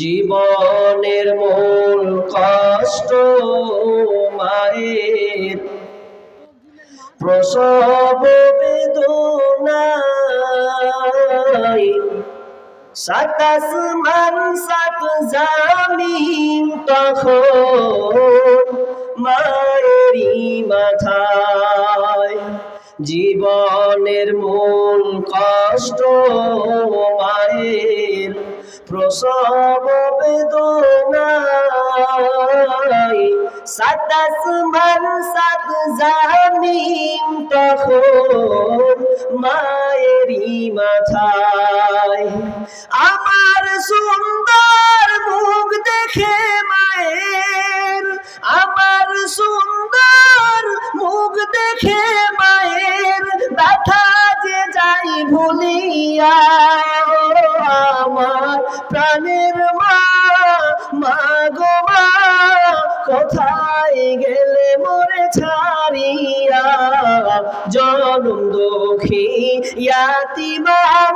জীবনের মূল কষ্ট মায়ের। প্রসব বেদনায় সাত আসমান সাত জামিন তখন মায়েরই মাথায়। জীবনের মূল কষ্ট মায়ের। প্রসব বেদনায় সাত আসমান সাত জামিন তখন মায়েরই মাথায়। আমার সুন্দর মুখ দেখে মায়ের, আমার সুন্দর মুখ দেখে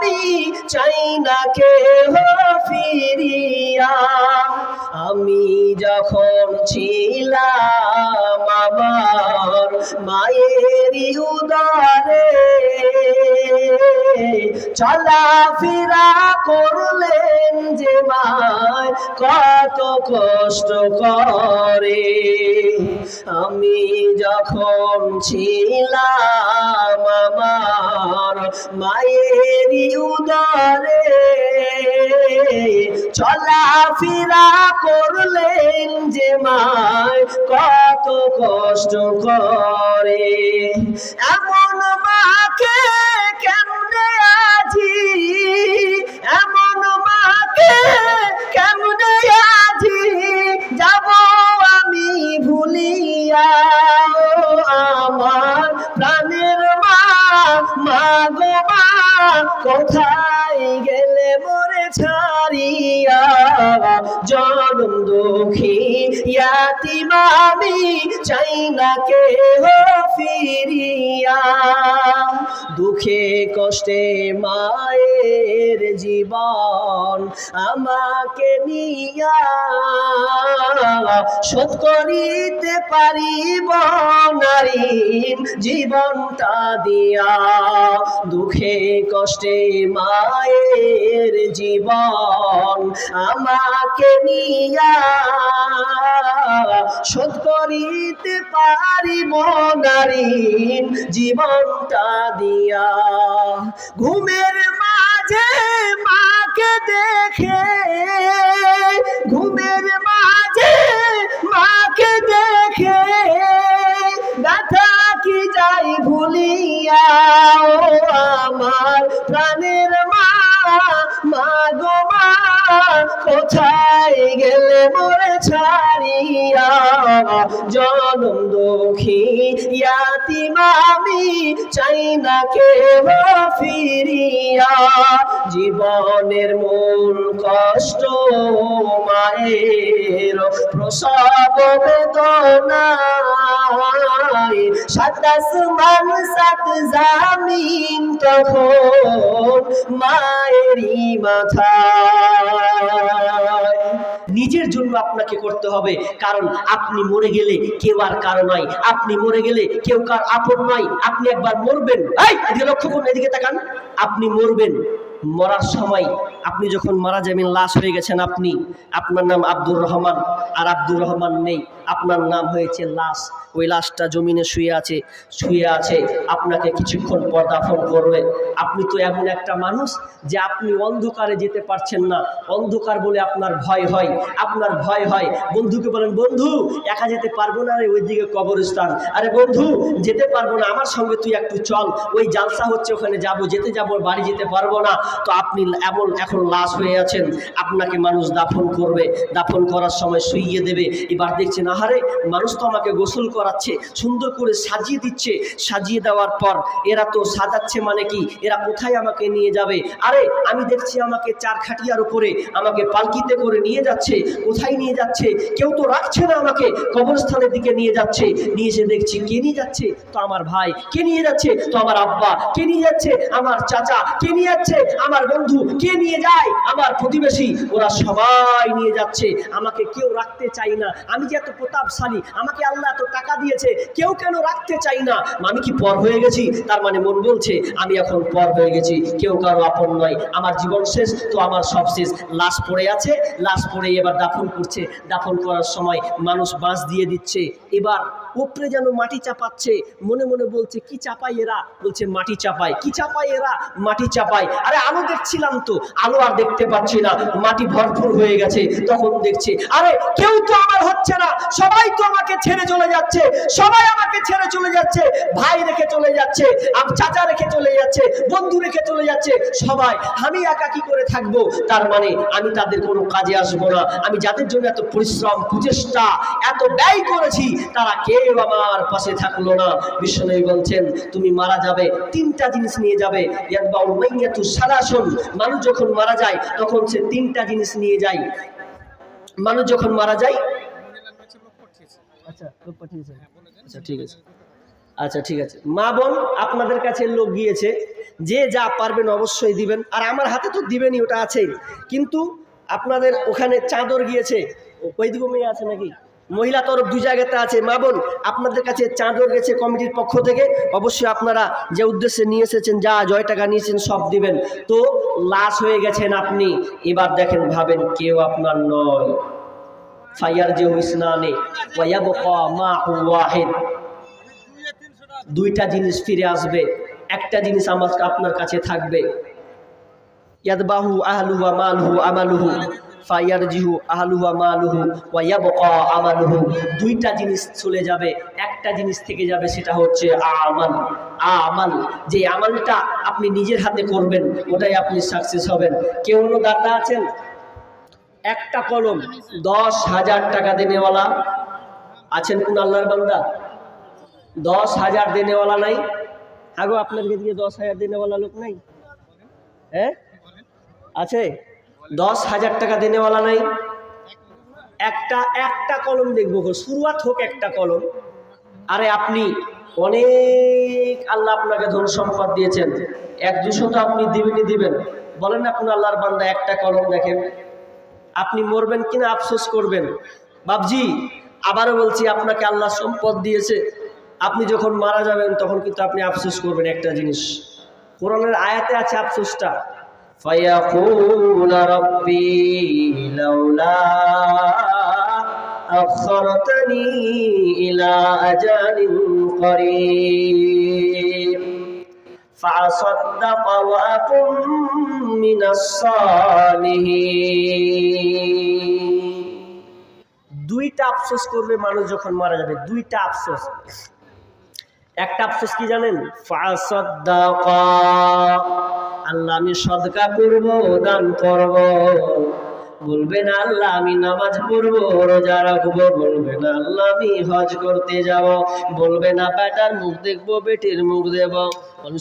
আমি চাই না কে ফিরিয়া। আমি যখন ছিলাম আমার মায়েরই উদারে চলাফেরা করলেন যে মায় কত কষ্ট করে। আমি যখন ছিলাম আমার মায়েরই উদরে চলাফেরা করলেন যে মায়, কত কষ্ট করে। এমন মাকে কেমনে আজি? এমন মাকে কেমনে আজি? যাব আমি ভুলিয়া আমার প্রাণের মা মা গো মা, কোথায় গেলে মোরে ছাড়িয়া জনম দুঃখী আমি চাই না কে ফিরিয়া। দুঃখে কষ্টে মায়ের জীবন আমাকে নিয়া শোধ করিতে পারিব নারী জীবনটা দিয়া। দুঃখে কষ্টে মায়ের জীবন আমাকে নিয়া শোধ করিতে পারিব নারী জীবনটা দিয়া। ঘুমের মাঝে মাকে দেখে, ঘুমের মাঝে মাকে দেখে গাথা কি যাই ভুলিয়া, ও আমার প্রাণের মা মা গো মা কোথায় গেলে মোরে ছাড়িয়া? জনম দুঃখী ইয়াতিম, আমি চাই না কে ফিরিয়া। জীবনের মূল কষ্ট মায়ের প্রসব বেদনায়। সাত আসমান সাত জামিন তখন মায়েরই মাথায়। নিজের জন্য আপনাকে করতে হবে, কারণ আপনি মরে গেলে কেউ আর কারও নয় আপনি মরে গেলে কেউ কার আপন নয় আপনি একবার মরবেন। এই, এদিকে লক্ষ্য করুন, এদিকে তাকান। আপনি মরবেন, মরার সময় আপনি যখন মারা যাবেন, লাশ হয়ে গেছেন আপনি। আপনার নাম আব্দুর রহমান। আর আব্দুর রহমান নেই। আপনার নাম হয়েছে লাশ। ওই লাশটা জমিনে শুয়ে আছে শুয়ে আছে। আপনাকে কিছুক্ষণ পর দাফন করবে। আপনি তো এমন একটা মানুষ যে আপনি অন্ধকারে যেতে পারছেন না। অন্ধকার বলে আপনার ভয় হয়। আপনার ভয় হয়। বন্ধুকে বলেন, বন্ধু, একা যেতে পারব না রে, ওইদিকে কবরস্থান। আরে বন্ধু, যেতে পারব না। আমার সঙ্গে তুই একটু চল। ওই জালসা হচ্ছে, ওখানে যাব। যেতে যাব, বাড়ি যেতে পারব না। তো আপনি এমন, এখন লাশ হয়ে আছেন, আপনাকে মানুষ দাফন করবে। দাফন করার সময় শুইয়ে দেবে। এবার দেখছেন, আহারে, মানুষ তো আমাকে গোসল করাচ্ছে, সুন্দর করে সাজিয়ে দিচ্ছে। সাজিয়ে দেওয়ার পর এরা তো সাজাচ্ছে মানে কি? এরা কোথায় আমাকে নিয়ে যাবে? আরে, আমি দেখছি আমাকে চার খাটিয়ার উপরে আমাকে পালকিতে করে নিয়ে যাচ্ছে। কোথায় নিয়ে যাচ্ছে? কেউ তো রাখছে না আমাকে। কবরস্থানের দিকে নিয়ে যাচ্ছে। নিয়ে এসে দেখছি, কে নিয়ে যাচ্ছে? তো আমার ভাই। কে নিয়ে যাচ্ছে? তো আমার আব্বা। কে নিয়ে যাচ্ছে? আমার চাচা। কে নিয়ে যাচ্ছে? আমার বন্ধু। কে নিয়ে যায় আমার প্রতিবেশী, ওরা সবাই নিয়ে যাচ্ছে। আমাকে কেউ রাখতে চাই না। আমি যে এত প্রতাপশালী, আমাকে আল্লাহ এত টাকা দিয়েছে, কেউ কেন রাখতে চাই না? আমি কি পর হয়ে গেছি? তার মানে মন বলছে, আমি এখন পর হয়ে গেছি। কেউ কারও আপন নয়। আমার জীবন শেষ, তো আমার সব শেষ। লাশ পড়ে আছে, লাশ পড়ে এবার দাফন করছে। দাফন করার সময় মানুষ বাঁশ দিয়ে দিচ্ছে। এবার উপরে যেন মাটি চাপাচ্ছে। মনে মনে বলছে, কি চাপাই এরা? বলছে, মাটি চাপায়। কি চাপায় এরা? মাটি চাপায়। আরে আলো দেখছিলাম তো। আলো আর দেখতে পাচ্ছি না। মাটি ভরপুর হয়ে গেছে, তখন দেখছি, আরে, কেউ তো আমার হচ্ছে না। সবাই তো আমাকে ছেড়ে চলে যাচ্ছে, সবাই আমাকে ছেড়ে চলে যাচ্ছে, ভাই রেখে চলে যাচ্ছে চাচা রেখে চলে যাচ্ছে বন্ধু রেখে চলে যাচ্ছে। সবাই আমি একা কি করে থাকব? তার মানে আমি তাদের কোনো কাজে আসব না। আমি যাদের জন্য এত পরিশ্রম প্রচেষ্টা এত ব্যয় করেছি তারা কেউ আমার পাশে থাকল না। বিশ্বনবী বলছেন তুমি মারা যাবে তিনটা জিনিস নিয়ে যাবে। মাইয়াতু মানুষ যখন মারা যায় তখন সে তিনটা জিনিস নিয়ে যায়। মানুষ যখন মারা যায় আচ্ছা আচ্ছা ঠিক আছে। আচ্ছা ঠিক আছে। মা বোন আপনাদের কাছে লোক গিয়েছে, যে যা পারবেন অবশ্যই দিবেন। আর আমার হাতে তো দিবেনই, ওটা আছেই। কিন্তু আপনাদের ওখানে চাদর গিয়েছে, ওই মেয়ে আছে নাকি? মহিলা তরফ দুই জায়গাতে আছে। মা বোন, আপনাদের কাছে চাঁদর গেছে কমিটির পক্ষ থেকে। অবশ্যই আপনারা যে উদ্দেশ্যে নিয়ে এসেছেন, যা জয় টাকা নিয়েছেন, সব দিবেন। তো লাশ হয়ে গেছেন আপনি। এবার দেখেন, ভাবেন কেউ আপনার নয়। ফায়ার যে ইসনানে ওয়ায়াবকা মা ওয়াহিদ। দুইটা জিনিস ফিরে আসবে। একটা জিনিস আমার আপনার কাছে থাকবে। ইয়াদবাহু আহলুহু ওয়া মালুহু আমালুহু, ফায়ারজিহু আহলুহু ওয়া মালুহু ওয়া ইয়াবকা আমালুহু। দুইটা জিনিস চলে যাবে, একটা জিনিস থেকে যাবে সেটা হচ্ছে আমাল। আমাল, যে আমালটা আপনি নিজের হাতে করবেন, ওটাই আপনি সাকসেস হবেন। কেউ কোনো দাতা আছেন? একটা কলম, দশ হাজার টাকা দেনেওয়ালা আছেন কোন আল্লাহর বান্দা? দশ হাজার দেনেওয়ালা নাই। আগো, আপনার দিকে দশ হাজার দেনেওয়ালা লোক নাই? হ্যাঁ? আছে? দশ হাজার টাকা দেনেওয়ালা নাই। একটা একটা কলম দেখব শুরুয়াত হোক একটা কলম। আরে আপনি, অনেক আল্লাহ আপনাকে ধন সম্পদ দিয়েছেন। এক দুশো তো আপনি দিবেনই দিবেন। বলেন না কোন আল্লাহর বান্দা একটা কলম দেখেন। আপনি মরবেন কিনা আফসোস করবেন। বাবজি আবারও বলছি, আপনাকে আল্লাহ সম্পদ দিয়েছে। আপনি যখন মারা যাবেন, তখন কিন্তু আপনি আফসোস করবেন একটা জিনিস। কোরআনের আয়াতে আছে আফসোসটা। দুইটা আফসোস করবে মানুষ যখন মারা যাবে, দুইটা আফসোস। একটা আফসোস কি জানেন? আল্লাহ আমি সদকা করব দান করব। বলবেন আল্লাহ আমি নামাজ পড়ব রোজা রাখব। বলবেন আল্লাহ আমি হজ করতে যাব। বলবে না বেটার মুখ দেখব বেটির মুখ দেব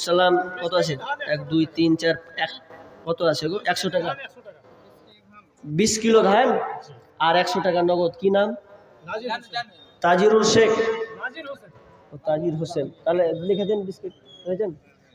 সালাম কত আছে? এক দুই তিন চার এক কত আছে গো? একশো টাকা। বিশ কিলো ধান আর একশো টাকা নগদ। কি নাম? তাজিরুল শেখ। ও তাজির হোসেন। তাহলে লিখে দিন বিস্কিট। হয়েছেন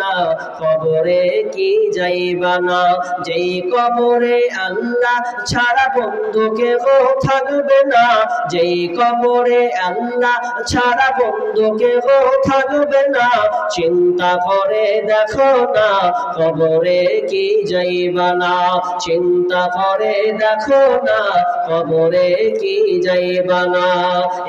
না, কবরে কি যাইবা না? যেই কবরে আল্লাহ ছাড়া বন্ধু কেহ থাকবে না। যেই কবরে আল্লাহ ছাড়া বন্ধু কেহ থাকবে না। চিন্তা করে দেখো না, কবরে কি যাইবা না? চিন্তা করে দেখো না, কবরে কি যাইবা না?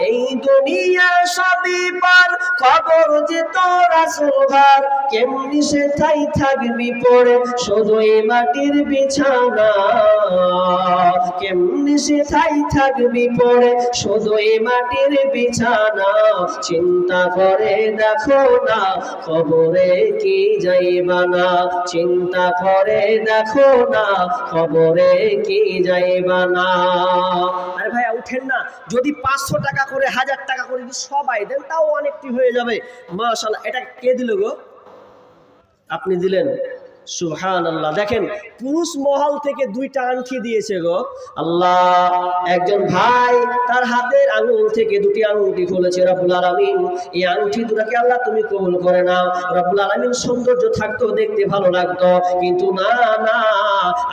এই দুনিয়া সবই পার, খবর যে তোরা সুভার কেমনি সে তাই থাকবি পড়ে, শুধু এই মাটির বিছানা। কেমনি সে তাই থাকবি পড়ে, শুধু এই মাটির বিছানা। চিন্তা করে দেখো না খবরে কি যাইবা না। চিন্তা করে দেখো না খবরে কি যাইবা না। আরে ভাইয়া, উঠেন না। যদি পাঁচশো টাকা করে, হাজার টাকা করে যদি সবাই দেন, তাও অনেকটি হয়ে যাবে। মাশাল্লাহ, এটা কে দিল গো? আপনি দিলেন। সুহান আল্লাহ দেখেন, পুরুষ মহল থেকে দুইটা আংটি দিয়েছে গো। আল্লাহ, একজন ভাই, তার হাতের আঙুল থেকে দুটি আঙুলটি খুলেছে রবুল আলমিন। এই আংটি দুটাকে আল্লাহ তুমি কবুল করে নাও। রবুল আলমিন সৌন্দর্য থাকতো, দেখতে ভালো লাগতো। কিন্তু না না,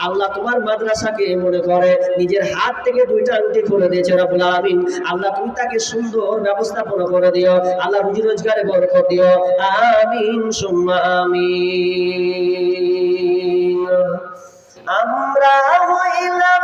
আল্লাহ তোমার মাদ্রাসাকে মনে করে, নিজের হাত থেকে দুইটা আংটি খুলে দিয়েছে রবুল আলমিন। আল্লাহ তুমি তাকে সুন্দর ব্যবস্থাপনা করে দিও। আল্লাহ রুজি রোজগারে বরকত দিও। আমিন, সুম্মা আমিন। আমরা হইলাম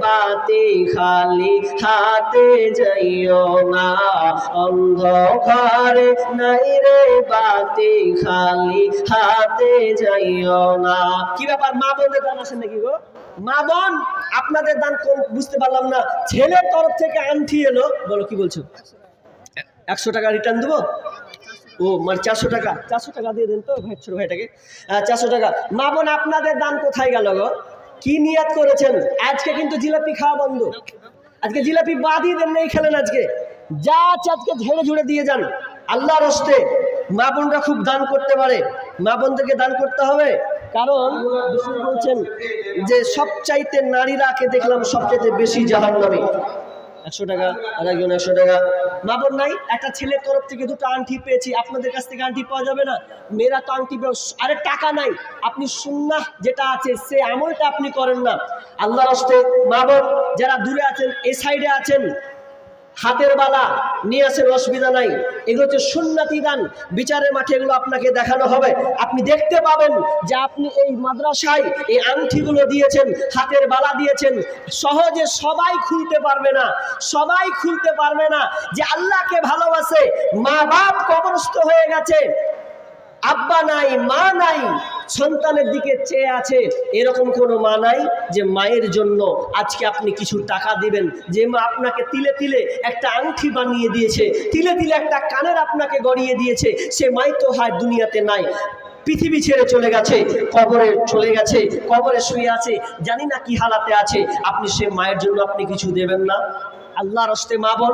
বাতি খালি হাতে যাইও না অন্ধ ঘরে নাই রে বাতি খালি হাতে যাইও না। কি ব্যাপার, মা বোনদের দান আসেন নাকি গো? মা বোন, আপনাদের দান কোন বুঝতে পারলাম না। ছেলের তরফ থেকে আংটি এলো, বলো কি বলছো? একশো টাকা রিটার্ন দেবো? ও মানে চারশো টাকা। চারশো টাকা দিয়ে দেন তো ভাই, ছোট ভাইটাকে। চারশো টাকা। মা বোন, আপনাদের দান কোথায় গেল গো? কি নিয়াত করেছেন? আজকে কিন্তু জিলাপি খাওয়া বন্ধ। আজকে জিলাপি বাদই দেন নেই, খেলেন আজকে। যা আছে আজকে ঝেড়ে ঝুড়ে দিয়ে যান। আল্লাহর হস্তে মা বোনরা খুব দান করতে পারে। মা বোনদেরকে দান করতে হবে। কারণ বলছেন যে, সবচাইতে নারীরাকে দেখলাম সবচাইতে বেশি জাহান নামে একশো টাকা, আর একজন একশো টাকা। মা বোন নাই একটা ছেলের তরফ থেকে দুটো আংটি পেয়েছি, আপনাদের কাছ থেকে আংটি পাওয়া যাবে না? মেয়েরা তো আংটি আরে টাকা নাই, আপনি সুন্নাহ যেটা আছে, সে আমলটা আপনি করেন না। আল্লাহ হস্তে মা বোন যারা দূরে আছেন, এ সাইডে আছেন, হাতের বালা নিয়ে আসেন অসুবিধা নাই। এগুলো হচ্ছে সুন্নাতি দান। বিচারের মাঠে এগুলো আপনাকে দেখানো হবে। আপনি দেখতে পাবেন যে আপনি এই মাদ্রাসায় এই আংটিগুলো দিয়েছেন, হাতের বালা দিয়েছেন। সহজে সবাই খুলতে পারবে না। সবাই খুলতে পারবে না যে আল্লাহকে ভালোবাসে। মা বাপ কবরস্থ হয়ে গেছে। আব্বা নাই, মা নাই। সন্তানের দিকে চেয়ে আছে, এরকম কোনো মা নাই যে মায়ের জন্য আজকে আপনি কিছু টাকা দিবেন। যে মা আপনাকে তিলে তিলে একটা আংটি বানিয়ে দিয়েছে, তিলে তিলে একটা কানের আপনাকে গড়িয়ে দিয়েছে, সে মাই তো হয় দুনিয়াতে নাই। পৃথিবী ছেড়ে চলে গেছে, কবরে চলে গেছে, কবরে শুয়ে আছে, জানি না কি হালাতে আছে। আপনি সে মায়ের জন্য আপনি কিছু দেবেন না? আল্লাহ রস্তে মা বল।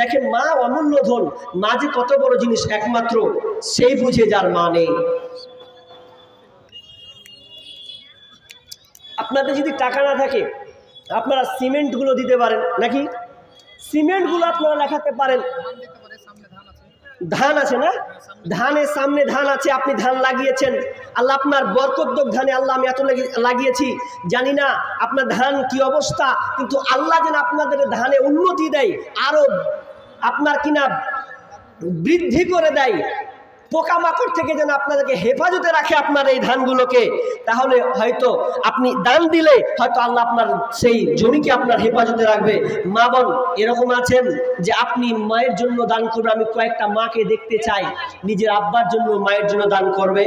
দেখেন, মা অমূল্য ধন। মা যে কত বড় জিনিস, একমাত্র সেই বুঝে যার মা নেই। আপনাদের যদি টাকা না থাকে, আপনারা সিমেন্টগুলো দিতে পারেন, নাকি? সিমেন্টগুলো আপনারা লেখাতে পারেন। ধান আছে না? ধানের সামনে ধান আছে, আপনি ধান লাগিয়েছেন। আল্লাহ আপনার বরকদ্দক ধানে আল্লাহ আমি এত লাগি- লাগিয়েছি। জানি না আপনার ধান কি অবস্থা, কিন্তু আল্লাহ যেন আপনাদের ধানে উন্নতি দেয়, আরও আপনার কিনা বৃদ্ধি করে দেয়। পোকামাকড় থেকে যেন আপনাদেরকে হেফাজতে রাখে আপনার এই ধানগুলোকে, তাহলে হয়তো আপনি দান দিলে হয়তো আল্লাহ আপনার সেই জমিকে আপনার হেফাজতে রাখবে। মা বোন, এরকম আছেন যে আপনি মায়ের জন্য দান করবে আমি কয়েকটা মাকে দেখতে চাই, নিজের আব্বার জন্য মায়ের জন্য দান করবে।